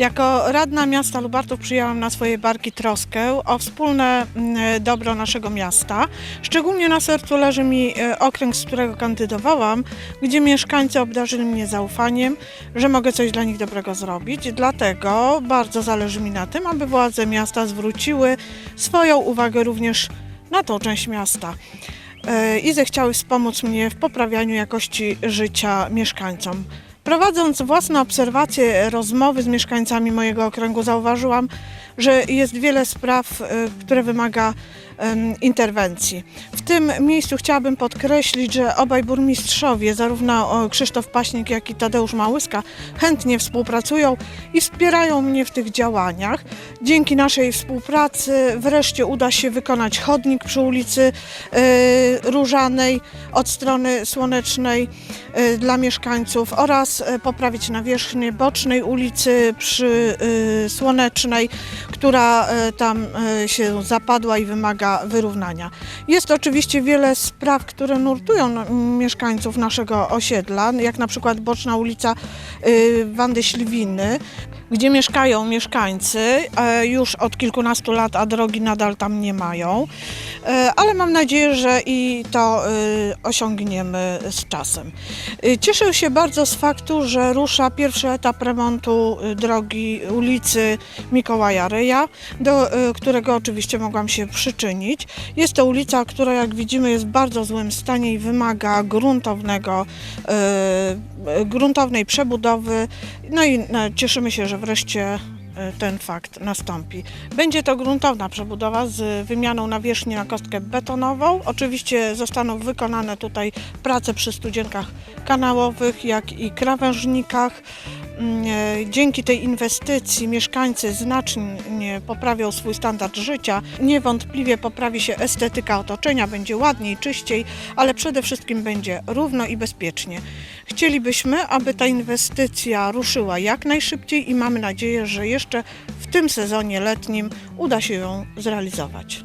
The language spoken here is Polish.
Jako radna miasta Lubartów przyjęłam na swoje barki troskę o wspólne mm, dobro naszego miasta. Szczególnie na sercu leży mi e, okręg, z którego kandydowałam, gdzie mieszkańcy obdarzyli mnie zaufaniem, że mogę coś dla nich dobrego zrobić. Dlatego bardzo zależy mi na tym, aby władze miasta zwróciły swoją uwagę również na tą część miasta e, i zechciały wspomóc mnie w poprawianiu jakości życia mieszkańcom. Prowadząc własne obserwacje, rozmowy z mieszkańcami mojego okręgu, zauważyłam, że jest wiele spraw, e, które wymaga interwencji. W tym miejscu chciałabym podkreślić, że obaj burmistrzowie, zarówno Krzysztof Paśnik, jak i Tadeusz Małyska, chętnie współpracują i wspierają mnie w tych działaniach. Dzięki naszej współpracy wreszcie uda się wykonać chodnik przy ulicy e, Różanej od strony Słonecznej e, dla mieszkańców oraz e, poprawić nawierzchnię bocznej ulicy przy e, Słonecznej, która e, tam się zapadła i wymaga wyrównania. Jest oczywiście wiele spraw, które nurtują mieszkańców naszego osiedla, jak na przykład boczna ulica Wandy Śliwiny, gdzie mieszkają mieszkańcy e, już od kilkunastu lat, a drogi nadal tam nie mają. E, Ale mam nadzieję, że i to y, osiągniemy z czasem. Cieszę się bardzo z faktu, że rusza pierwszy etap remontu drogi ulicy Mikołaja Ryja, do którego oczywiście mogłam się przyczynić. Jest to ulica, która jak widzimy jest w bardzo złym stanie i wymaga gruntownego, gruntownej przebudowy. No i no, cieszymy się, że wreszcie y, ten fakt nastąpi. Będzie to gruntowna przebudowa z wymianą nawierzchni na kostkę betonową. Oczywiście zostaną wykonane tutaj prace przy studzienkach kanałowych, jak i krawężnikach. Mm, e, Dzięki tej inwestycji mieszkańcy znacznie poprawią swój standard życia. Niewątpliwie poprawi się estetyka otoczenia, będzie ładniej, czyściej, ale przede wszystkim będzie równo i bezpiecznie. Chcielibyśmy, aby ta inwestycja ruszyła jak najszybciej i mamy nadzieję, że jeszcze w tym sezonie letnim uda się ją zrealizować.